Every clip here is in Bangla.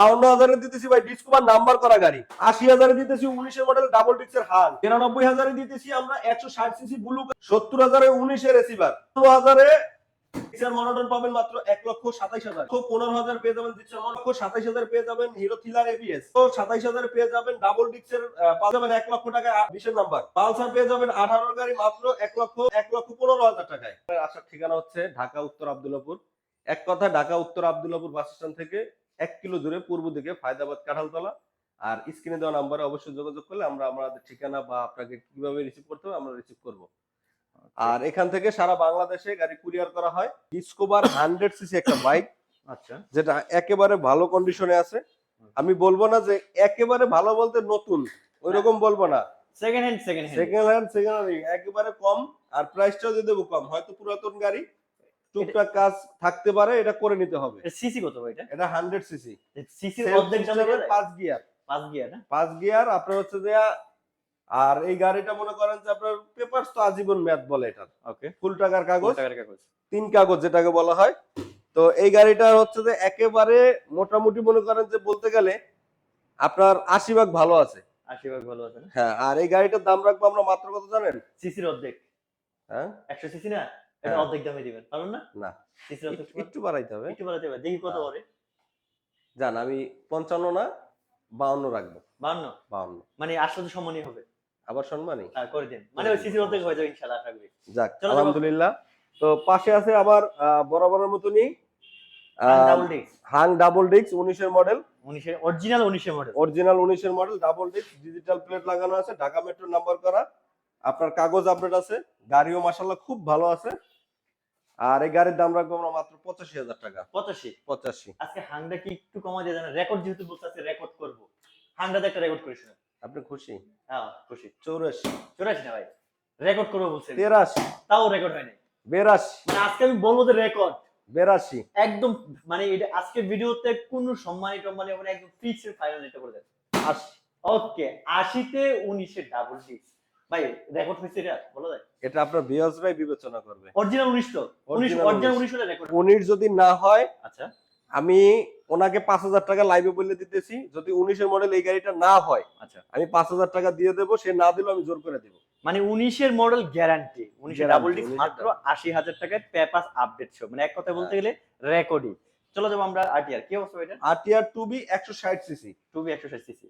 বাউন্ন হাজারে দিতেছি ভাই নাম্বার করা গাড়ি। আশি হাজারে দিতেছি উনিশের মডেল ডাবল ডিক্সের হাল। তিরানব্বই হাজারে দিতেছি আমরা একশো ষাট সিসি ব্লু সত্তর হাজারে উনিশের রেসিভার হাজারে মাত্র এক লক্ষ এক লক্ষ টাকা বিশের নাম্বার পালসার পেয়ে যাবেন আঠারো গাড়ি মাত্র এক লক্ষ এক লক্ষ পনেরো হাজার ঠিকানা হচ্ছে ঢাকা উত্তর আবদুল্লাপুর। এক কথা ঢাকা উত্তর আবদুল্লাপুর বাস স্ট্যান্ড থেকে এক কিলো দূরে পূর্ব দিকে ফায়দাবাদ কাঁঠালতলা। আর স্ক্রিনে দেওয়া নাম্বারে অবশ্যই যোগাযোগ করলে আমরা আমাদের ঠিকানা বা আপনাকে কীভাবে রিসিভ করতে হবে আমরা রিসিভ করব। আর এখান থেকে সারা বাংলাদেশে গাড়ি কুরিয়ার করা হয়। ডিসকোভার হান্ড্রেড সিসি একটা বাইক আচ্ছা। যেটা একেবারে ভালো কন্ডিশনে আছে। আমি বলব না যে একেবারে ভালো বলতে নতুন ওই রকম বলব না। Second hand second hand second hand second hand একেবারে কম আর প্রাইসটাও দিয়ে দেবো কম। হয়তো পুরাতন গাড়ি টুকটাক কাজ থাকতে পারে এটা করে নিতে হবে। সিসি কত ভাই এটা? এটা হান্ড্রেড সিসি সিসির অর্ধেক দামে দেওয়া পাঁচ গিয়ার পাঁচ গিয়ার না? পাঁচ গিয়ার আপনার হচ্ছে যে আর এই গাড়িটা মনে করেন যে আপনার পেপার তো আজীবন মেয়াদ বলে এটা ওকে ফুল টাকার কাগজ। টাকার কাগজ। তিন কাগজ যেটাকে বলা হয়। তো এই গাড়িটা হচ্ছে যে একেবারে মোটামুটি মনে করেন যে বলতে গেলে আপনার আশি ভাগ ভালো আছে। আশীর্বাদ ভালো আছে না? হ্যাঁ আর এই গাড়িটার দাম রাখব আমরা মাত্র কত জানেন? সিসির অর্ধেক। হ্যাঁ? একশো সিসি না? এটা হ্যাঁ। অর্ধেক দামে দিবেন পারবেন না? না। একটু- বাড়াইতে হবে। একটু বাড়াতে হবে দেখি কত হ্যাঁ। জান আমি পঞ্চান্ন না বাউন্ন রাখব। বান্ন বাউন্ন। মানে আসলে তো সমানই হবে। আবার সম্মানই? হ্যাঁ, করে দিন। মানে ওই সিসির অর্ধেক হয়ে যাবে ইনশাআল্লাহ আশা করি। যাক। আলহামদুলিল্লাহ। তো পাশে আছে আবার বরাবরের মতনই ডিস্ক। হাং ডাবল ডিক্স উনিশের মডেল। অরিজিনাল উনিশের মডেল। অরিজিনাল উনিশের মডেল ডাবল ডিক্স ডিজিটাল প্লেট লাগানো আছে ঢাকা মেট্রো নাম্বার করা। আপনার কাগজ আপডেট আছে গাড়িও মাসাল্লাহ খুব ভালো আছে। আর এই গাড়ির দাম রাখব আমরা মাত্র পঁচাশি হাজার টাকা। পঁচাশি? পঁচাশি। আজকে হাংটা কি একটু কমা দিয়ে জানেন? রেকর্ড যেহেতু বলতেছে রেকর্ড করব। হাংটাতে একটা রেকর্ড করিস না আপনি খুশি? হ্যাঁ। খুশি। চৌরাশি। চুরাশি না ভাই। রেকর্ড করব বলছে তেরাশি। তাও রেকর্ড হয়নি। বেরাশি। মানে আজকে আমি বলব যে রেকর্ড বেরাশি। একদম মানে এটা আজকে ভিডিওতে কোন সম্মানী টম্মানি মানে একদম ফিক্সড ফাইনাল এটা করে দেন। আশি। ওকে আশিতে উনিশে ডাবল ডিস্ক ভাই রেকর্ড হয়েছে এটা বলা যায় এটা আপনার বিয়াসরাই বিবেচনা করবে। অরিজিনাল উনিশ তো। উনিশ Original অরিজিনাল 19 উনিশ রেকর্ড উনিশ যদি না হয় আচ্ছা। আমি ওনাকে পাঁচ হাজার টাকা লাইভে বলে দিতেছি। যদি উনিশের মডেল এই গাড়িটা না হয় আচ্ছা। আমি পাঁচ হাজার টাকা দিয়ে দেবো সে না দিলেও আমি জোর করে দেবো। মানে উনিশের মডেল গ্যারান্টি উনিশের ডাবল ডিস্ক মাত্র আশি হাজার টাকায় পেপাস আপডেট শো মানে এক কথা বলতে গেলে রেকর্ডই চলো যাব আমরা আরটিআর কি অবস্থা এটা আরটিআর টু বি একশো ষাট সিসি টু বি একশো ষাট CC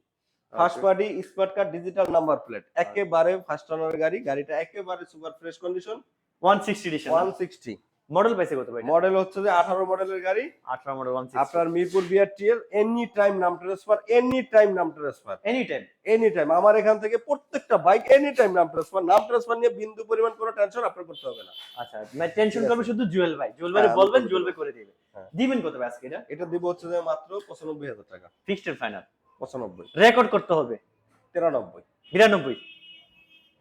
first party smart card digital number plate একেবারে ফার্স্ট ওনার গাড়ি গাড়িটা একেবারে super fresh condition one sixty ডিশন one model পাইছে কত ভাই? মডেল হচ্ছে যে আঠারো মডেলের গাড়ি। আঠারো মডেল ওয়ান আপনার মিরপুর বিআরটিএল এনি টাইম নাম ট্রান্সফার এনি টাইম নাম transfer any time any time আমার এখান থেকে প্রত্যেকটা বাইক এনি টাইম নাম ট্রান্সফার নাম ট্রান্সফার নিয়ে বিন্দু পরিমাণ কোনো টেনশন আপনার করতে হবে না। আচ্ছা মানে টেনশন করবে শুধু জুয়েল ভাই। জুয়েল ভাই হ্যাঁ, বলবেন জুয়েল ভাই করে দিবে। হ্যাঁ। দিবেন কত ভাই আজকে এটা? এটা দিব হচ্ছে যে মাত্র পঁচানব্বই হাজার টাকা। ফিক্সড ফাইনাল পঁচানব্বই। রেকর্ড করতে হবে। তিরানব্বই। বিরানব্বই।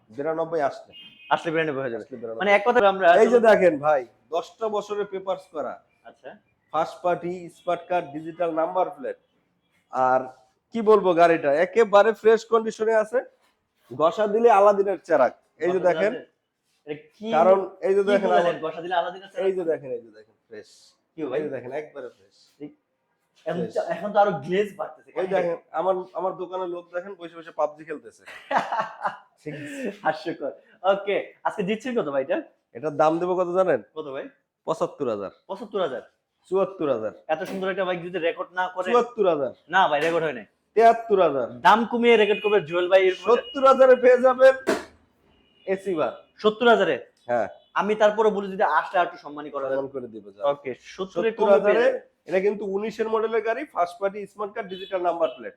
বিরানব্বই আসলে আসলে বিরানব্বই হয়ে যাবে। মানে এক কথা আমরা এই যে দেখেন ভাই দশটা বছরের পেপারস করা। আচ্ছা। First party smart card digital number plate আর কি বলব গাড়িটা? একেবারে ফ্রেশ কন্ডিশনে আছে। ঘষা দিলে আলাদিনের চেরাক। এই যে দেখেন। কারণ এই যে দেখেন বসা দিলে আলাদা আছে এই যে দেখেন এই যে দেখেন ফ্রেশ কি ভাই? দেখেন একবারে ফ্রেশ এখন তো- এখন তো আরও গ্লেজ বাড়তেছে ওই দেখেন আমার আমার দোকানের লোক দেখেন বসে বসে পাবজি খেলতেছে। হাস্যকর। ওকে আজকে দিচ্ছেন কত ভাই এটা? এটার দাম দেবো কত জানেন? কত ভাই? পঁচাত্তর হাজার। পঁচাত্তর হাজার? চুয়াত্তর হাজার। এত সুন্দর একটা বাইক যদি রেকর্ড না করে চুয়াত্তর হাজার। না ভাই রেকর্ড হয় নাই। তিয়াত্তর হাজার। দাম কমিয়ে রেকর্ড করবে জুয়েল ভাই সত্তর হাজারে পেয়ে যাবেন এসি বার। সত্তর হাজারে? হ্যাঁ। আমি তারপরে বলি যদি আসলে একটু সম্মানী করা কেমন করে দিব। ওকে সত্তরে 70 কমে হাজারে এটা কিন্তু উনিশের মডেলের গাড়ি first party smart card digital number plate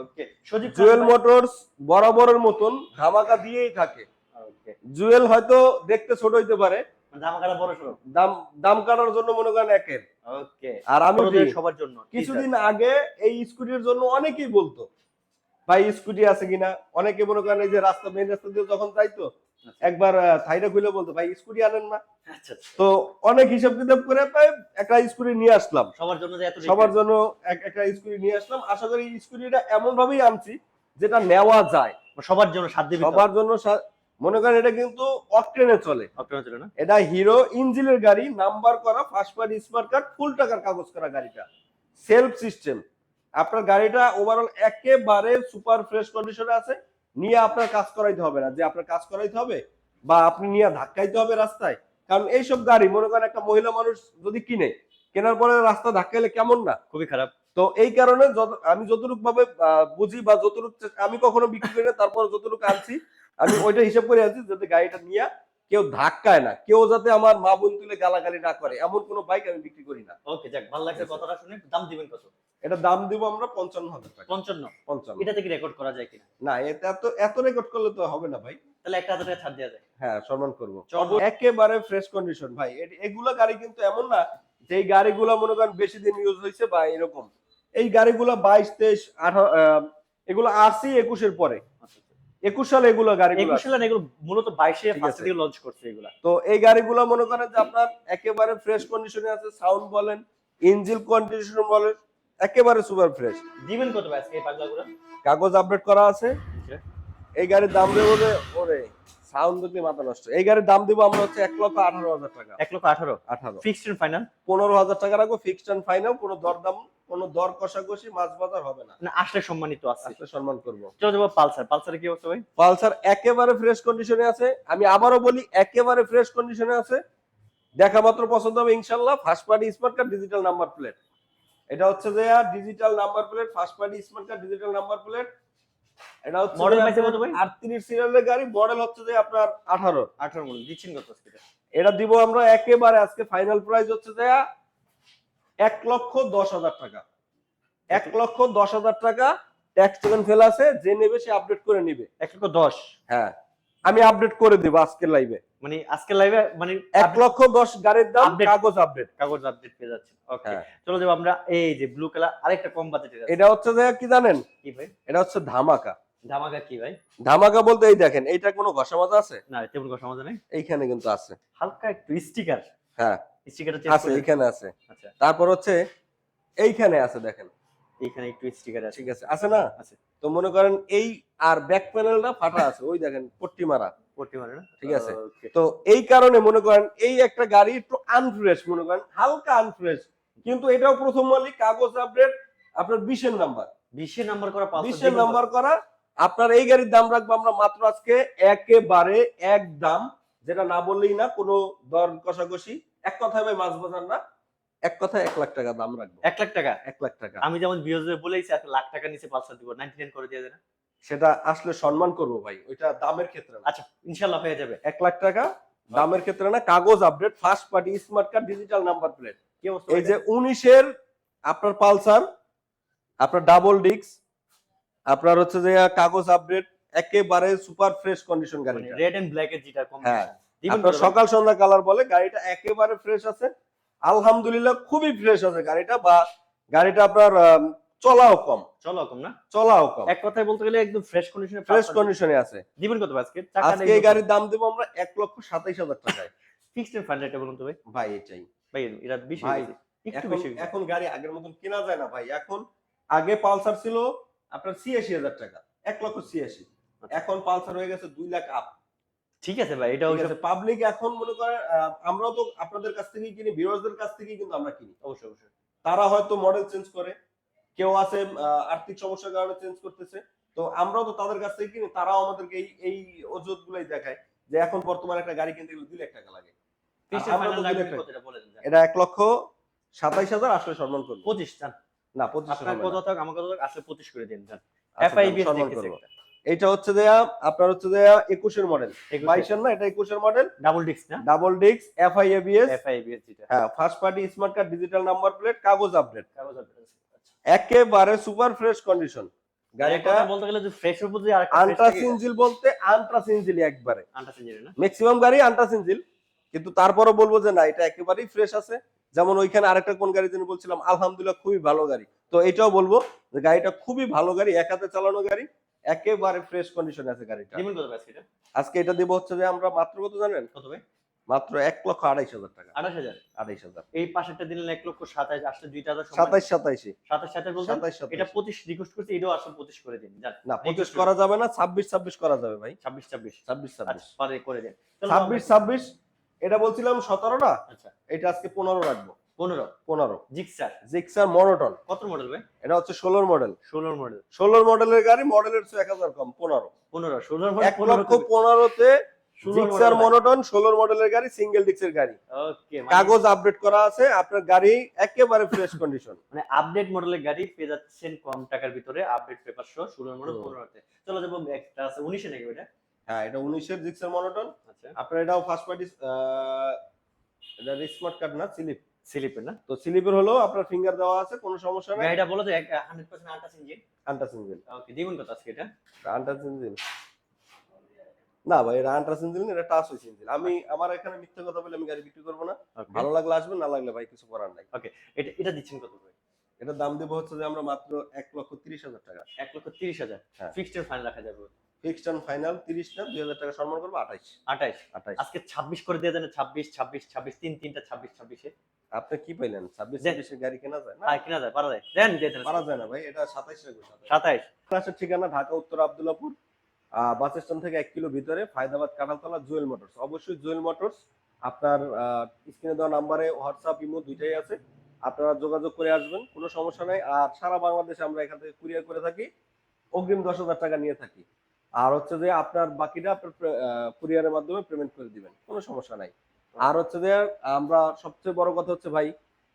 okay Sajib Jewel motors বরাবরের মতন ধামাকা দিয়েই থাকে। ওকে জুয়েল হয়তো দেখতে ছোট হইতে পারে। ধামাকাটা বড় সড়ো দাম দাম কাটার জন্য মনে করেন একের। ওকে আর আমি সবার জন্য কিছুদিন আগে এই স্কুটির জন্য অনেকেই বলতো ভাই স্কুটি আছে কিনা? অনেকে মনে করেন এই যে রাস্তা মেন রাস্তা দিয়ে যখন যাইতো একবার থাইরা খুলে বলতো ভাই স্কুটি আনেন না? আচ্ছা আচ্ছা। তো অনেক হিসাব কিতাব করে একটা স্কুটি নিয়ে আসলাম। সবার জন্য যে এত সবার জন্য এক একটা স্কুটি নিয়ে আসলাম। আশা করি স্কুটিটা এমন ভাবেই আনছি যেটা নেওয়া যায়। সবার জন্য সাধ্য সবার জন্য মনে করেন এটা কিন্তু অকটেনে চলে। অক্টোবর ছিল না? এটা হিরো ইঞ্জিনের গাড়ি নাম্বার করা first party smart card full টাকার কাগজ করা গাড়িটা। সেলফ সিস্টেম আপনার গাড়িটা ওভারঅল একেবারে সুপার ফ্রেশ কন্ডিশনে আছে নিয়ে আপনার কাজ করাইতে হবে না। যে আপনার কাজ করাইতে হবে বা আপনি নিয়ে ধাক্কাইতে হবে রাস্তায় কারণ এইসব গাড়ি মনে করেন একটা মহিলা মানুষ যদি কিনে কেনার পরে রাস্তা ধাক্কাইলে কেমন না? খুবই খারাপ। তো এই কারণে আমি যতটুকু ভাবে বুঝি বা যতটুকু আমি কখনো বিক্রি করি না তারপর যতটুকু আনছি আমি ওইটা হিসাব করে আনছি যাতে গাড়িটা নিয়ে কেউ ধাক্কায় না কেউ যাতে আমার মা বোন তুলে গালাগালি না করে এমন কোনো বাইক আমি বিক্রি করি না। ওকে যাক ভালো লাগছে কথাটা শুনে দাম দিবেন কত? এটা দাম দিব আমরা পঞ্চান্ন হাজার টাকা। পঞ্চান্ন। পঞ্চান্ন। এটা থেকে রেকর্ড করা যায় কিনা? না এতে এত এত রেকর্ড করলে তো হবে না ভাই। তাহলে একটা হাজার টাকা ছাড় দেওয়া যায়। হ্যাঁ সম্মান করব। একেবারে ফ্রেশ কন্ডিশন ভাই। এগুলা গাড়ি কিন্তু এমন না যে এই গাড়িগুলা মনে করেন বেশি দিন ইউজ হয়েছে বা এরকম। এই গাড়িগুলা বাইশ তেইশ আঠারো এগুলো আরসি একুশের পরে। আচ্ছা, আচ্ছা। একুশ সালে এগুলো গাড়িগুলো একুশ সালে এগুলো মূলত বাইশে। থেকে লঞ্চ করছে এগুলা। তো এই গাড়িগুলো মনে করেন যে আপনার একেবারে ফ্রেশ কন্ডিশনে আছে সাউন্ড বলেন ইঞ্জিন কন্ডিশন বলেন একেবারে সুপার ফ্রেশ। দিবেন কত ভাই এই পাগলাগুলো? কাগজ আপডেট করা আছে। আচ্ছা। এই গাড়ির দাম দেবো যে ওরে সাউন্ড দেখলে মাথা নষ্ট। এই গাড়ির দাম দিব আমরা হচ্ছে এক লক্ষ আঠারো হাজার টাকা। এক লক্ষ আঠারো? আঠারো। ফিক্সড ফাইনাল পনেরো হাজার টাকা রাখব ফিক্সড অ্যান্ড ফাইনাল কোনো দরদাম কোনো দর কষাকষি মাছ বাজার হবে না। না আসলে সম্মানিত আছে। আসলে সম্মান করব। চলো যাব পালসার। পালসারে কি অবস্থা ভাই? পালসার একেবারে ফ্রেশ কন্ডিশনে আছে। আমি আবারও বলি একেবারে ফ্রেশ কন্ডিশনে আছে। দেখা মাত্র পছন্দ হবে ইনশাল্লাহ first party smart card digital number plate এটা হচ্ছে যে digital number plate first party smart card digital number plate এটা হচ্ছে Model পাইছে কত ভাই? আটত্রিশ সিরিয়ালের গাড়ি মডেল হচ্ছে যে আপনার আঠারো। আঠারো মূল্য দিচ্ছেন কত আজকে এটা? দিব আমরা একেবারে আজকে ফাইনাল প্রাইস হচ্ছে যে এক লক্ষ দশ হাজার টাকা। এক লক্ষ দশ হাজার টাকা ট্যাক্স টোকেন ফেল আছে যে নেবে সে আপডেট করে নিবে। এক লক্ষ দশ? হ্যাঁ। আমি আপডেট করে দিব আজকের লাইভে মানে আজকে লাইভে মানে এক লক্ষ দশ গাড়ির দাম কাগজ আপডেট কাগজ আপডেট পেয়ে যাচ্ছে ওকে হ্যাঁ। চলো যাব আমরা এই যে ব্লু কালার আরেকটা কম বাজেটের এটা হচ্ছে যে কি জানেন? কি ভাই? এটা হচ্ছে ধামাকা। ধামাকা কি ভাই? ধামাকা বলতে এই দেখেন এইটা কোনো ঘষা মাজা আছে? না তেমন নেই। এইখানে কিন্তু আছে। হালকা একটু স্টিকার হ্যাঁ। স্টিকারটা চেঞ্জ আছে এইখানে আছে। আচ্ছা। তারপর হচ্ছে এইখানে আছে দেখেন। এইখানে একটু স্টিকার আছে। ঠিক আছে। আছে না? আছে। তো মনে করেন এই আর ব্যাক প্যানেলটা ফাটা আছে। ওই দেখেন পট্টি মারা। পট্টি মারে না? ঠিক আছে। তো এই কারণে মনে করেন এই একটা গাড়ি একটু আনফ্রেশ মনে করেন হালকা আনফ্রেশ কিন্তু এটাও প্রথম মালিক কাগজ আপডেট আপনার বিশের নাম্বার বিশের নাম্বার করা বিশের নাম্বার করা। আপনার এই গাড়ির দাম রাখব আমরা মাত্র আজকে একেবারে এক দাম যেটা না বললেই না কোনো দর কষাকষি। এক কথায় ভাই মাছ বাজার না। এক কথায় এক লাখ টাকা দাম রাখব। এক লাখ টাকা? এক লাখ টাকা। আমি যেমন বিয়োজে বলেইছি এক লাখ টাকা নিচে পালসার দিব নাইনটি নাইন করে দিয়ে দেন সেটা আসলে সম্মান করব ভাই ওইটা দামের ক্ষেত্রে আচ্ছা ইনশাল্লাহ হয়ে যাবে। এক লাখ টাকা দামের ক্ষেত্রে না কাগজ update first party smart card digital number plate এই যে উনিশের আপনার পালসার আপনার ডাবল ডিক্স আপনার হচ্ছে যে কাগজ আপডেট একেবারে সুপার ফ্রেশ কন্ডিশন গাড়িটা। রেড এন্ড ব্ল্যাক এর যেটা কম হ্যাঁ। সকাল সন্ধ্যা কালার বলে গাড়িটা একেবারে ফ্রেশ আছে আলহামদুলিল্লাহ খুবই ফ্রেশ আছে গাড়িটা বা গাড়িটা আপনার চলাও কম। চলো কম না? চলাও কম। এক কথায় বলতে গেলে একদম ফ্রেশ কন্ডিশনে ফ্রেশ কন্ডিশনে আছে। দিবেন কত আজকে? আজকে এই গাড়ির দাম দেবো আমরা এক লক্ষ সাতাইশ হাজার টাকায়। ফিক্সড এন্ড ফান্ড রেটে বলুন তো ভাই। ভাই এটাই। ভাই এটা বেশি একটু বেশি এখন গাড়ি আগের মতন কেনা যায় না ভাই। এখন আগে পালসার ছিল আপনার ছিয়াশি হাজার টাকা। এক লক্ষ ছিয়াশি। আচ্ছা। এখন পালসার হয়ে গেছে দুই লাখ আপ ঠিক আছে ভাই এটা আছে পাবলিক এখন মনে করেন আমরাও তো আপনাদের কাছ থেকেই কিনি ভিউয়ারদের কাছ থেকেই কিন্তু আমরা কিনি। অবশ্যই অবশ্যই। তারা হয়তো মডেল চেঞ্জ করে কেউ আছে আর্থিক সমস্যার কারণে চেঞ্জ করতেছে তো আমরাও তো তাদের কাছ থেকে কিনি তারাও আমাদেরকে এই এই অজুহাত গুলাই দেখায় যে এখন বর্তমানে একটা গাড়ি কিনতে গেলে দুই লাখ টাকা লাগে এটা বলে দেন এটা এক লক্ষ সাতাইশ হাজার আসলে সম্মান করব। পঁচিশ না পঁচিশ আপনার কত থাক আমার কত থাক আসলে পঁচিশ করে দিন যান। আচ্ছা, সম্মান করব। এইটা হচ্ছে দেয়া আপনার হচ্ছে দেয়া একুশের মডেল বাইশের না এটা একুশের মডেল ডাবল ডিস্ক না? ডাবল ডিক্স এফআই এবিএস এফআইবিএস যেটা হ্যাঁ first party smart card digital number plate কাগজ আপডেট কাগজ আপডেট আচ্ছা। একেবারে সুপার ফ্রেশ কন্ডিশন গাড়িটা বলতে গেলে যে ফ্রেশ আন্ট্রাস ইঞ্জিল বলতে আন্ট্রাস ইঞ্জিল একবারে। না? ম্যাক্সিমাম গাড়ি আন্ট্রাস ইঞ্জিল কিন্তু তারপরও বলব যে না এটা একেবারেই ফ্রেশ আছে। যেমন ওইখানে আরেকটা কোন গাড়ি যেন বলছিলাম আলহামদুলিল্লাহ খুবই ভালো গাড়ি। তো এটাও বলব যে গাড়িটা খুবই ভালো গাড়ি এক হাতে চালানো গাড়ি। একেবারে ফ্রেশ কন্ডিশনে আছে গাড়িটা। আজকে এটা দেবো হচ্ছে যে আমরা মাত্র কত জানেন? কত ভাই? মাত্র এক লক্ষ আড়াইশ হাজার টাকা। আঠাশ হাজার? আড়াইশ হাজার। এই পাশেরটা দিলেন এক লক্ষ সাতাশ আসলে দুইটা হাজার সাতাইশ সাতাইশে। সাতাশ সাতাশ সাতাইশ এটা সাতাইশ পঁচিশ রিকোয়েস্ট করছে এটাও আসলে পঁচিশ করে দিন। না পঁচিশ করা যাবে না ছাব্বিশ ছাব্বিশ করা যাবে ভাই। ছাব্বিশ ছাব্বিশ। ছাব্বিশ ছাব্বিশ। আচ্ছা করে দিন। ছাব্বিশ ছাব্বিশ এটা বলছিলাম সতেরো না? আচ্ছা। এটা আজকে পনেরো রাখব। পনেরো। পনেরো। জিক্সার। Gixxer monotone. কত মডেল ভাই? এটা হচ্ছে ষোলোর মডেল ষোলোর মডেল ষোলোর মডেলের গাড়ি মডেলের এক হাজার কম পনেরো। পনেরো। ষোলোর এক লক্ষ পনেরোতে জিক্সার মনোটন ষোলোর মডেলের গাড়ি সিঙ্গেল ডিক্সের গাড়ি। ওকে কাগজ আপডেট করা আছে আপনার গাড়ি একেবারে ফ্রেশ কন্ডিশন মানে আপডেট মডেলের গাড়ি পেয়ে যাচ্ছেন কম টাকার ভিতরে আপডেট পেপার সহ ষোলোর মডেল পনেরোতে। চলো যাব একটা আছে উনিশে নাকি হ্যাঁ এটা উনিশের জিক্সার মনোটন। আচ্ছা। আপনার এটাও ফার্স্ট পার্টি এটা স্মার্ট কার্ড না স্লিপ স্লিপের না? তো স্লিপের হলো আপনার ফিঙ্গার দেওয়া আছে কোনো সমস্যা নাই। গাড়িটা বলো তো hundred percent untouch engine untouch engine okay দিবেন কত আজকে এটা? আন্টাস ইঞ্জিন না ভাই এটা আন্টাস ইঞ্জিন এটা টাচ হয়েছে ইঞ্জিন আমি আমার এখানে মিথ্যা কথা বলে আমি গাড়ি বিক্রি করব না। ভালো লাগলে আসবেন না লাগলে ভাই কিছু করার নাই। ওকে এটা এটা দিচ্ছেন কত করে? এটার দাম দেবো হচ্ছে যে আমরা মাত্র এক লক্ষ তিরিশ হাজার টাকা। এক লক্ষ তিরিশ হাজার? হ্যাঁ। ফিক্সড ফাইন রাখা যাবে। ফিক্সড অ্যান্ড ফাইনাল তিরিশ না দুই হাজার টাকা সম্মান করব আঠাইশ। আঠাইশ। আঠাইশ। আজকে ছাব্বিশ করে দিয়ে দেন ছাব্বিশ ছাব্বিশ ছাব্বিশ তিন তিনটা ছাব্বিশ ছাব্বিশে। আপনি কি পাইলেন? ছাব্বিশ ছাব্বিশের গাড়ি কেনা যায় না? আর যায় পারা যায়। দেন পারা যায় না ভাই এটা সাতাইশ সাতাইশ সাতাইশ। আসার ঠিকানা ঢাকা উত্তর আবদুল্লাপুর। বাস স্ট্যান্ড থেকে এক কিলো ভিতরে ফায়দাবাদ কাঁঠালতলা জুয়েল মোটরস। অবশ্যই জুয়েল মোটরস। আপনার স্ক্রিনে দেওয়া নাম্বারে হোয়াটসঅ্যাপ ইমো দুইটাই আছে। আপনারা যোগাযোগ করে আসবেন কোনো সমস্যা নাই। আর সারা বাংলাদেশে আমরা এখান থেকে কুরিয়ার করে থাকি অগ্রিম দশ হাজার টাকা নিয়ে থাকি। আর হচ্ছে যে আপনার বাকিটা আপনার কুরিয়ারের মাধ্যমে পেমেন্ট করে দিবেন কোনো সমস্যা নাই। আর হচ্ছে যে আমরা সবচেয়ে বড় কথা হচ্ছে ভাই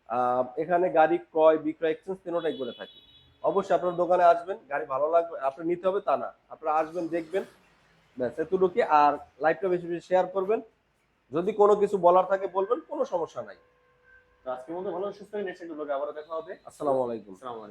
আহ, এখানে গাড়ি ক্রয় বিক্রয় এক্সচেঞ্জ তিনোটাই করে থাকি। অবশ্যই আপনার দোকানে আসবেন গাড়ি ভালো লাগবে আপনি নিতে হবে তা না। আপনারা আসবেন দেখবেন ব্যাস এতটুকু আর লাইভটা বেশি বেশি শেয়ার করবেন। যদি কোনো কিছু বলার থাকে বলবেন কোনো সমস্যা নাই। তো আজকের মতো ভালো সুস্থ নেক্সট একটা আবারও দেখা হবে। আসসালামু আলাইকুম। আসসালামু আলাইকুম।